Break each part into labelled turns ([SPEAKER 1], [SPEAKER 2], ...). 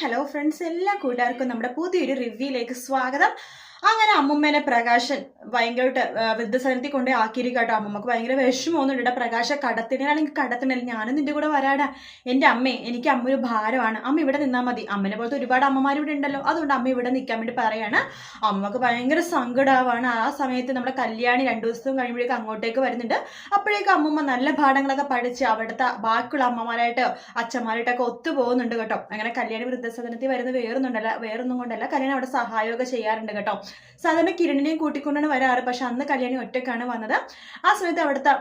[SPEAKER 1] Hello friends എല്ലാ കൂട്ടുകാർക്കും നമ്മുടെ പുതിയൊരു റിവ്യൂയിലേക്ക് സ്വാഗതം. അങ്ങനെ അമ്മുമ്മേനെ പ്രകാശൻ ഭയങ്കരമായിട്ട് വൃദ്ധസദനത്തിൽ കൊണ്ടേ ആക്കിയിരിക്കും കേട്ടോ അമ്മമ്മക്ക്. ഭയങ്കര വിഷമമൊന്നും ഇട പ്രകാശ കടത്തിനാണെങ്കിൽ കടത്തിനല്ല ഞാനും നിന്റെ കൂടെ വരാടാ. എന്റെ അമ്മേ എനിക്ക് അമ്മ ഒരു ഭാരമാണ്. അമ്മ ഇവിടെ നിന്നാൽ മതി. അമ്മനെ പോലത്തെ ഒരുപാട് അമ്മമാർ ഇവിടെ ഉണ്ടല്ലോ. അതുകൊണ്ട് അമ്മ ഇവിടെ നിൽക്കാൻ വേണ്ടി പറയാണ്. അമ്മയ്ക്ക് ഭയങ്കര സങ്കടമാവാണ് ആ സമയത്ത് നമ്മുടെ കല്യാണി രണ്ടു ദിവസം കഴിയുമ്പോഴേക്കും അങ്ങോട്ടേക്ക് വരുന്നുണ്ട്. അപ്പോഴേക്കും അമ്മമ്മ നല്ല പാഠങ്ങളൊക്കെ പഠിച്ച് അവിടുത്തെ ബാക്കിയുള്ള അമ്മമാരായിട്ട് അച്ഛന്മാരായിട്ടൊക്കെ ഒത്തു പോകുന്നുണ്ട് കേട്ടോ. അങ്ങനെ കല്യാണി വൃദ്ധസദനത്തിൽ വരുന്നത് വേറൊന്നുണ്ടല്ല വേറൊന്നും കൊണ്ടല്ല. കല്യാണി അവിടെ സഹായമൊക്കെ ചെയ്യാറുണ്ട് കേട്ടോ. സാധാരണ കിരണിനെയും കൂട്ടിക്കൊണ്ടാണ് വരാറ്. പക്ഷെ അന്ന് കല്യാണി ഒറ്റക്കാണ് വന്നത്. ആ സമയത്ത് അവിടുത്തെ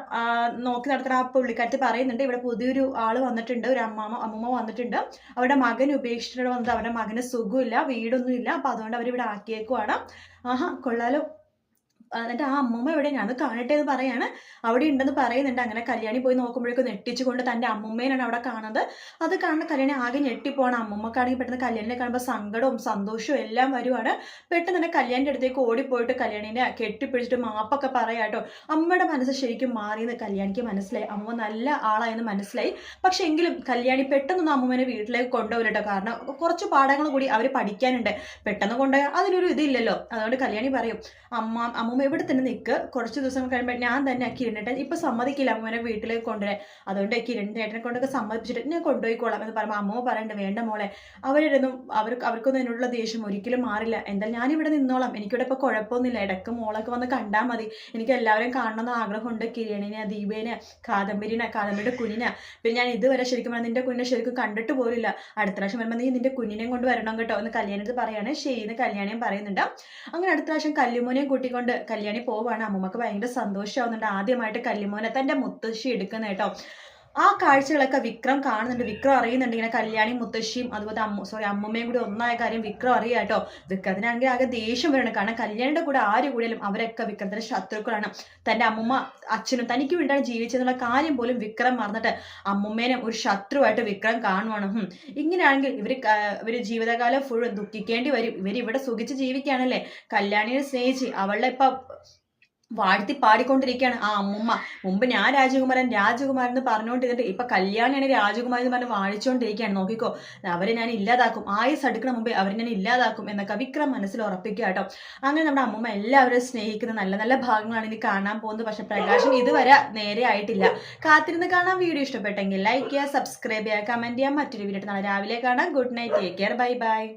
[SPEAKER 1] നോക്കി നടത്തുന്ന ആ പുള്ളിക്കാരത്ത് പറയുന്നുണ്ട്. ഇവിടെ പുതിയൊരു ആൾ വന്നിട്ടുണ്ട്. ഒരു അമ്മാമ അമ്മൂമ്മ വന്നിട്ടുണ്ട്. അവരുടെ മകൻ ഉപേക്ഷിച്ചിട്ട് വന്നത്. അവരുടെ മകന് സുഖമില്ല വീടൊന്നും ഇല്ല അപ്പൊ അതുകൊണ്ട് അവരിവിടെ ആക്കിയേക്കുവാണ്. ആഹാ കൊള്ളാലോ. എന്നിട്ട് ആ അമ്മൂമ്മ എവിടെ ഞാൻ കാണട്ടെ എന്ന് പറയാണ്. അവിടെ ഉണ്ടെന്ന് പറയുന്നുണ്ട്. അങ്ങനെ കല്യാണി പോയി നോക്കുമ്പോഴേക്കും നെട്ടിച്ചുകൊണ്ട് തന്റെ അമ്മൂമ്മേനാണ് അവിടെ കാണുന്നത്. അത് കാണുന്ന കല്യാണി ആകെ ഞെട്ടിപ്പോണം അമ്മൂമ്മക്കാണെങ്കിൽ പെട്ടെന്ന് കല്യാണിനെ കാണുമ്പോൾ സങ്കടവും സന്തോഷവും എല്ലാം വരുവാണ്. പെട്ടെന്ന് തന്നെ കല്യാണിന്റെ അടുത്തേക്ക് ഓടിപ്പോയിട്ട് കല്യാണിനെ കെട്ടിപ്പിടിച്ചിട്ട് മാപ്പൊക്കെ പറയാട്ടോ അമ്മയുടെ മനസ്സ് ശരിക്കും മാറിയെന്ന് കല്യാണിക്ക് മനസ്സിലായി. അമ്മ നല്ല ആളായെന്ന് മനസ്സിലായി. പക്ഷെ എങ്കിലും കല്യാണി പെട്ടെന്നൊന്നും അമ്മൂമ്മേനെ വീട്ടിലേക്ക് കൊണ്ടുപോകില്ല കാരണം കുറച്ച് പാഠങ്ങൾ കൂടി അവർ പഠിക്കാനുണ്ട്. പെട്ടെന്ന് കൊണ്ടുപോയാൽ അതിനൊരു ഇതില്ലല്ലോ. അതുകൊണ്ട് കല്യാണി പറയും അമ്മ അമ്മൂമ്മ ഇവിടെ തന്നെ നിൽക്ക് കുറച്ച് ദിവസം കഴിയുമ്പോൾ ഞാൻ തന്നെ കിരണിട്ടൻ ഇപ്പം സമ്മതിക്കില്ല അമ്മൂമ്മനെ വീട്ടിലേക്ക് കൊണ്ടുവരാൻ. അതുകൊണ്ട് കിരണിന്റെ ഏട്ടനെ കൊണ്ടൊക്കെ സമ്മതിച്ചിട്ട് ഞാൻ കൊണ്ടുപോയിക്കോളാം എന്ന് പറയുമ്പോൾ അമ്മ പറയണ്ട വേണ്ട മോളെ അവരൊന്നും അവർക്ക് അവർക്കൊന്നും എന്നുള്ള ദേഷ്യം ഒരിക്കലും മാറില്ല. എന്തായാലും ഞാനിവിടെ നിന്നോളാം. എനിക്കിവിടെ ഇപ്പോൾ കുഴപ്പമൊന്നുമില്ല. ഇടയ്ക്ക് മോളൊക്കെ വന്ന് കണ്ടാൽ മതി. എനിക്ക് എല്ലാവരെയും കാണണമെന്ന് ആഗ്രഹമുണ്ട്. കിരണിനെ ദീപേനെ കാദംബരിനെ കാദംബരിയുടെ കുഞ്ഞിനെ. പിന്നെ ഞാൻ ഇതുവരെ ശരിക്കും പറഞ്ഞാൽ നിന്റെ കുഞ്ഞിനെ ശരിക്കും കണ്ടിട്ട് പോലില്ല അടുത്ത പ്രാവശ്യം വരുമ്പോൾ നീ നിന്റെ കുഞ്ഞിനെയും കൊണ്ട് വരണം കേട്ടോ എന്ന് കല്യാണത്ത് പറയാണ്. ശരിന്ന് കല്യാണിയും പറയുന്നുണ്ട്. അങ്ങനെ അടുത്ത പ്രാവശ്യം കല്ലുമോനെയും കൂട്ടിക്കൊണ്ട് കല്യാണി പോവാണ്. അമ്മമ്മക്ക് ഭയങ്കര സന്തോഷമാവുന്നുണ്ട് ആദ്യമായിട്ട് കല്യമോനെ തന്റെ മുത്തശ്ശി എടുക്കുന്ന കേട്ടോ. ആ കാഴ്ചകളൊക്കെ വിക്രം കാണുന്നുണ്ട്. വിക്രം അറിയുന്നുണ്ട് ഇങ്ങനെ കല്യാണി മുത്തശ്ശിയും അതുപോലെ അമ്മ സോറി അമ്മമ്മയും കൂടി ഒന്നായ കാര്യം വിക്രം അറിയാം കേട്ടോ വിക്രത്തിനാണെങ്കിൽ ആകെ ദേഷ്യം വരണം. കാരണം കല്യാണിയുടെ കൂടെ ആര് കൂടിയാലും അവരൊക്കെ വിക്രത്തിന്റെ ശത്രുക്കളാണ്. തന്റെ അമ്മമ്മ അച്ഛനും തനിക്ക് വേണ്ടിയാണ് ജീവിച്ചതെന്നുള്ള കാര്യം പോലും വിക്രം മറന്നിട്ട് അമ്മമ്മേനെ ഒരു ശത്രുവായിട്ട് വിക്രം കാണുവാണ്. ഇങ്ങനെയാണെങ്കിൽ ഇവർ ഇവർ ജീവിതകാലം ഫുൾ ദുഃഖിക്കേണ്ടി വരും. ഇവർ ഇവിടെ സുഖിച്ച് ജീവിക്കുകയാണല്ലേ? കല്യാണിയെ സ്നേഹിച്ച് അവളുടെ ഇപ്പൊ വാഴ്ത്തി പാടിക്കൊണ്ടിരിക്കുകയാണ്. ആ അമ്മുമ്മ. മുമ്പ് ഞാൻ രാജകുമാരൻ രാജകുമാരൻ എന്ന് പറഞ്ഞുകൊണ്ടിരുന്നിട്ട് ഇപ്പൊ കല്യാണിയാണ് രാജകുമാരൻ എന്ന് പറഞ്ഞ് വാഴിച്ചുകൊണ്ടിരിക്കുകയാണ് നോക്കിക്കോ അവരെ ഞാൻ ഇല്ലാതാക്കും. ആയുസ് അടുക്കണ മുമ്പേ അവരെ ഞാൻ ഇല്ലാതാക്കും എന്നൊക്കെ വിക്രം മനസ്സിൽ ഉറപ്പിക്കുക കേട്ടോ. അങ്ങനെ നമ്മുടെ അമ്മുമ്മ എല്ലാവരും സ്നേഹിക്കുന്ന നല്ല നല്ല ഭാഗങ്ങളാണ് ഇനി കാണാൻ പോകുന്നത്. പക്ഷെ പ്രകാശം ഇതുവരെ നേരെ ആയിട്ടില്ല. കാത്തിരുന്ന് കാണാൻ വീഡിയോ ഇഷ്ടപ്പെട്ടെങ്കിൽ ലൈക്ക് ചെയ്യുക സബ്സ്ക്രൈബ് ചെയ്യുക കമന്റ് ചെയ്യുക. മറ്റൊരു വീഡിയോ നാളെ രാവിലെ കാണാം. Good night take care bye bye